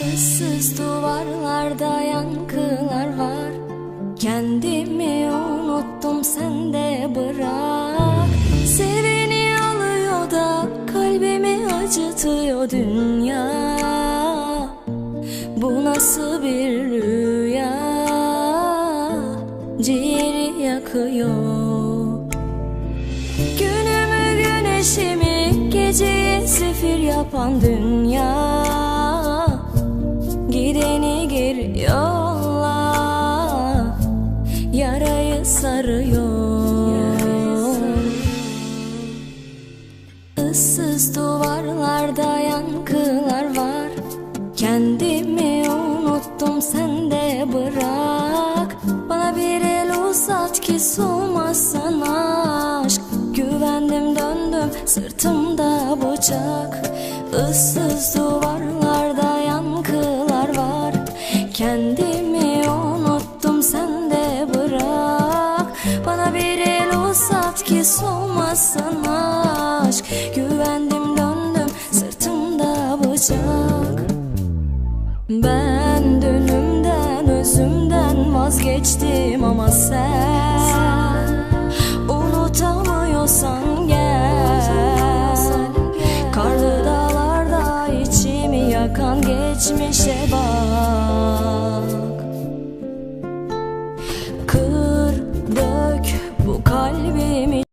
Issız duvarlarda yankılar var. Kendimi unuttum sen de bırak. Seveni alıyor da kalbimi acıtıyor dünya. Bu nasıl bir rüya? Ciğeri yakıyor. Günümü güneşimi geceyi zifir yapan dünya Geri yolla Yarayı sarıyor. Issız duvarlarda yankılar var. Kendimi unuttum sen de bırak. Bana bir el uzat ki soğumasın aşk. Güvendim döndüm sırtımda bıçak. Issız var Kendimi unuttum sen de bırak. Bana bir el uzat ki soğumasın aşk. Güvendim döndüm sırtımda bıçak. Ben Aman geçmişe bak.